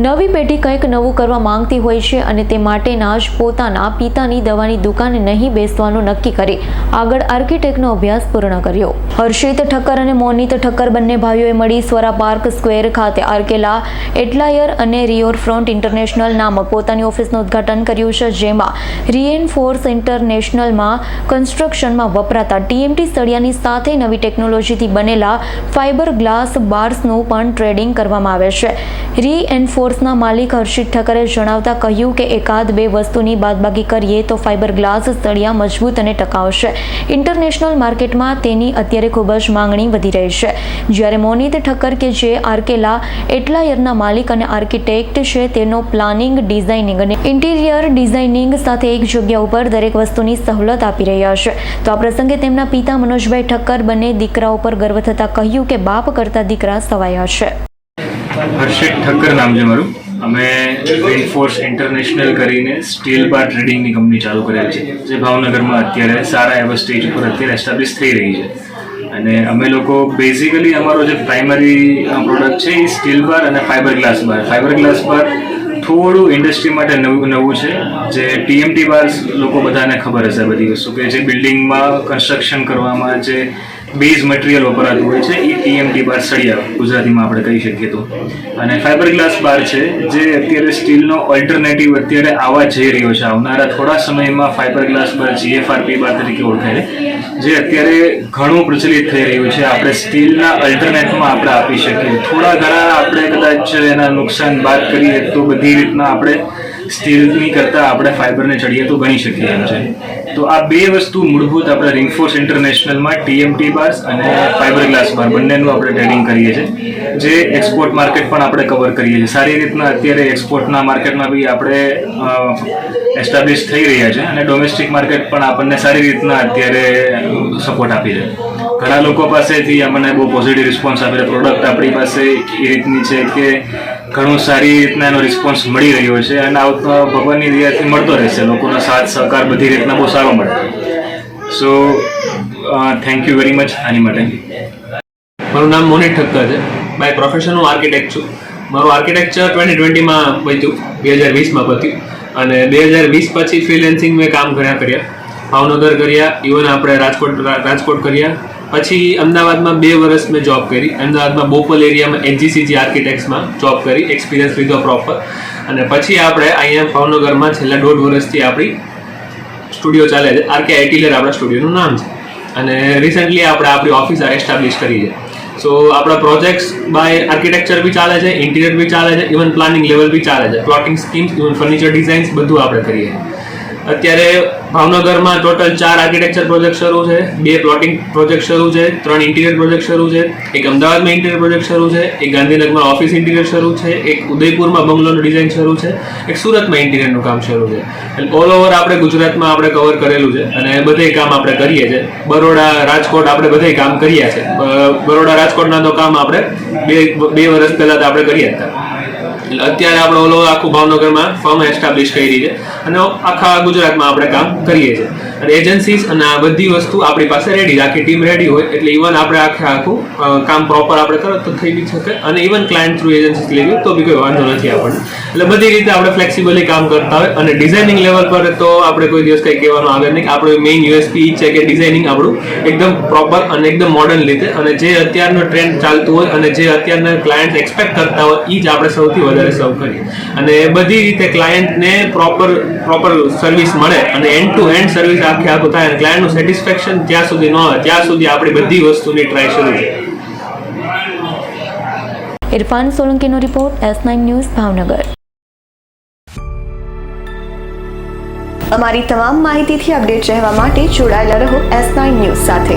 નવી પેઢી કંઈક નવું કરવા માંગતી હોય છે અને તે માટેના જ પોતાના પિતાની દવાની દુકાને નહીં બેસવાનું નક્કી કરી. આગળ આર્કિટેક્ટનો અભ્યાસ પૂર્ણ કર્યો. હર્ષિત ઠક્કર અને મોનિત ઠક્કર બંને ભાઈઓએ મળી સ્વરા પાર્ક સ્ક્વેર ખાતે આર્કેલા એટલાયર અને રિયોર ફ્રન્ટ ઇન્ટરનેશનલ નામક પોતાની ઓફિસનું ઉદ્ઘાટન કર્યું છે, જેમાં રિએન્ફોર્સ ઇન્ટરનેશનલમાં કન્સ્ટ્રક્શનમાં વપરાતા ટીએમટી સળિયાની સાથે નવી ટેકનોલોજીથી બનેલા ફાઇબર ગ્લાસ બાર્સનું પણ ટ્રેડિંગ કરવામાં આવે છે. રીએનફોર્સના માલિક હર્ષિત ઠક્કરે જણાવતા કહ્યું કે એકાદ બે વસ્તુની બાદબાકી કરીએ તો ફાઇબર ગ્લાસ સળિયા મજબૂત અને ટકાઉ છે ઇન્ટરનેશનલ માર્કેટમાં તેની અત્યારે ખૂબ જ માંગણી વધી રહી છે. જ્યારે મોનિત ઠક્કર કે જે આર્કેલા એટલાયરના માલિક અને આર્કિટેક્ટ છે, તેનો પ્લાનિંગ, ડિઝાઇનિંગ અને ઇન્ટિરિયર ડિઝાઇનિંગ સાથે એક જગ્યા ઉપર દરેક વસ્તુની સવલત આપી રહ્યા છે. તો આ પ્રસંગે તેમના પિતા મનોજભાઈ ઠક્કર બંને દીકરા ઉપર ગર્વ થતાં કહ્યું કે બાપ કરતા દીકરા સવાયા છે. હર્ષિત ઠક્કર નામ છે મારું. અમે રેનફોર્સ ઇન્ટરનેશનલ કરીને સ્ટીલ બાર ટ્રેડિંગની કંપની ચાલુ કરેલ છે, જે ભાવનગરમાં અત્યારે સારા એવા સ્ટેજ ઉપર અત્યારે એસ્ટાબ્લિશ થઈ રહી છે. અને અમે લોકો બેઝિકલી અમારો જે પ્રાઇમરી પ્રોડક્ટ છે એ સ્ટીલ બાર અને fibre glass bar fibre glass bar થોડું ઇન્ડસ્ટ્રી માટે નવું નવું છે, જે ટીએમટી બાર લોકો બધાને ખબર હશે બધી વસ્તુ કે જે બિલ્ડિંગમાં કન્સ્ટ્રક્શન કરવામાં જે બેઝ મટીરિયલ વપરાતું હોય છે, એ ટીએમટી બાર સળિયા, ગુજરાતીમાં આપણે કહી શકીએ તો. અને ફાઇબર ગ્લાસ બાર છે, જે અત્યારે સ્ટીલનો ઓલ્ટરનેટિવ અત્યારે આવવા જઈ રહ્યો છે. આવનારા થોડા સમયમાં ફાઇબર ગ્લાસ બાર જીએફઆરપી બાર તરીકે ઓળખાય છે. જે અત્યારે ઘણું પ્રચલિત થઈ રહ્યું છે. આપણે સ્ટીલના અલ્ટરનેટમાં આપણે આપી શકીએ. થોડા ઘણા આપણે કદાચ એના નુકસાન બાદ કરીએ તો બધી રીતના આપણે સ્ટીલની કરતાં આપણે ફાઇબરને ચડીએ તો ગણી શકીએ એમ છે. તો આ બે વસ્તુ મૂળભૂત આપણે રિંગફોર્સ ઇન્ટરનેશનલમાં ટીએમટી બાર્સ અને ફાઇબર ગ્લાસ બાર બંનેનું આપણે ટ્રેડિંગ કરીએ છીએ. જે એક્સપોર્ટ માર્કેટ પણ આપણે કવર કરીએ છીએ. સારી રીતના અત્યારે એક્સપોર્ટના માર્કેટમાં બી આપણે એસ્ટાબ્લિશ થઈ રહ્યા છે અને ડોમેસ્ટિક માર્કેટ પણ આપણને સારી રીતના અત્યારે સપોર્ટ આપી છે. ઘણા લોકો પાસેથી આપણને બહુ પોઝિટિવ રિસ્પોન્સ આપે છે. પ્રોડક્ટ આપણી પાસે એ રીતની છે કે ઘણું સારી રીતના એનો રિસ્પોન્સ મળી રહ્યો છે અને આવતો ભગવાનની દયાથી મળતો રહેશે. લોકોનો સાથ, સહકાર બધી રીતના બહુ સારો મળે. So thank you very much આની માટે. મારું નામ મોનિત ઠક્કર છે. બાય પ્રોફેશન હું આર્કિટેક્ટ છું. મારું આર્કિટેક્ચર ટ્વેન્ટી ટ્વેન્ટીમાં પત્યું બે હજાર વીસમાં પત્યું અને બે હજાર વીસ પછી ફ્રીલેન્સિંગ મેં કામ કર્યા કર્યા. ભાવનગર કર્યા ઇવન આપણે રાજકોટ રાજકોટ કર્યા. પછી અમદાવાદમાં બે વર્ષ મેં જોબ કરી. અમદાવાદમાં બોપલ એરિયામાં એનજીસીજી આર્કિટેક્ટ્સમાં જોબ કરી એક્સપિરિયન્સ લીધો પ્રોપર અને પછી આપણે અહીંયા ભાવનગરમાં છેલ્લા દોઢ વર્ષથી આપણી સ્ટુડિયો ચાલે છે. આરકે આઈટીલર આપણા સ્ટુડિયોનું નામ છે. અને રિસેન્ટલી આપણે આપણી ઓફિસ એસ્ટાબ્લિશ કરી છે. સો આપણા પ્રોજેક્ટ્સ બાય આર્કિટેક્ચર બી ચાલે છે ઇન્ટિરિયર બી ચાલે છે ઇવન પ્લાનિંગ લેવલ બી ચાલે છે. Plotting schemes even furniture designs બધું આપણે કરીએ અત્યારે ભાવનગરમાં ટોટલ ચાર આર્કિટેક્ચર પ્રોજેક્ટ શરૂ છે, બે પ્લોટિંગ પ્રોજેક્ટ શરૂ છે, ત્રણ ઇન્ટિરિયર પ્રોજેક્ટ શરૂ છે, એક અમદાવાદમાં ઇન્ટિરિયર પ્રોજેક્ટ શરૂ છે, એક ગાંધીનગરમાં ઓફિસ ઇન્ટિરિયર શરૂ છે, એક ઉદયપુરમાં બંગલોનું ડિઝાઇન શરૂ છે, એક સુરતમાં ઇન્ટિરિયરનું કામ શરૂ છે. એટલે ઓલ ઓવર આપણે ગુજરાતમાં આપણે કવર કરેલું છે અને બધે કામ આપણે કરીએ છીએ બરોડા રાજકોટ આપણે બધે કામ કર્યા છે. બરોડા રાજકોટના તો કામ આપણે બે બે વર્ષ પહેલાં તો આપણે કર્યા હતા. એટલે અત્યારે આપણે ઓલો આખું ભાવનગરમાં ફર્મ એસ્ટાબ્લિશ કરી છે અને આખા ગુજરાતમાં આપણે કામ કરીએ છીએ. અને એજન્સીસ અને આ બધી વસ્તુ આપણી પાસે રેડી આખી ટીમ રેડી હોય એટલે ઇવન આપણે આખે આખું કામ પ્રોપર આપણે કરો તો થઈ બી શકે. અને ઇવન ક્લાયન્ટ થ્રુ એજન્સી લેવી તો બી કોઈ વાંધો નથી આપણને. એટલે બધી રીતે આપણે ફ્લેક્સિબલી કામ કરતા હોય. અને ડિઝાઇનિંગ લેવલ પર તો આપણે કોઈ દિવસ કંઈ કહેવાનું આવે નહીં આપણું મેઇન યુએસપી છે કે ડિઝાઇનિંગ આપણું એકદમ પ્રોપર અને એકદમ મોડર્ન રીતે. અને જે અત્યારનો ટ્રેન્ડ ચાલતું હોય અને જે અત્યારના ક્લાયન્ટ એક્સપેક્ટ કરતા હોય એ જ આપણે સૌથી વધારે સર્વ કરીએ અને બધી રીતે ક્લાયન્ટને પ્રોપર પ્રોપર સર્વિસ મળે. અને એન્ડ ટુ એન્ડ સર્વિસ આખે આખું થાય અને ક્લાયન્ટનું સેટિસ્ફેક્શન ત્યાં સુધી ન હોય. ત્યાં સુધી આપણી બધી વસ્તુની ટ્રાય શરૂ છે Irfan સોલંકીનો report S nine news Bhavnagar. અમારી તમામ માહિતીથી અપડેટ રહેવા માટે જોડાયેલા રહો એસ નાઇન ન્યૂઝ સાથે.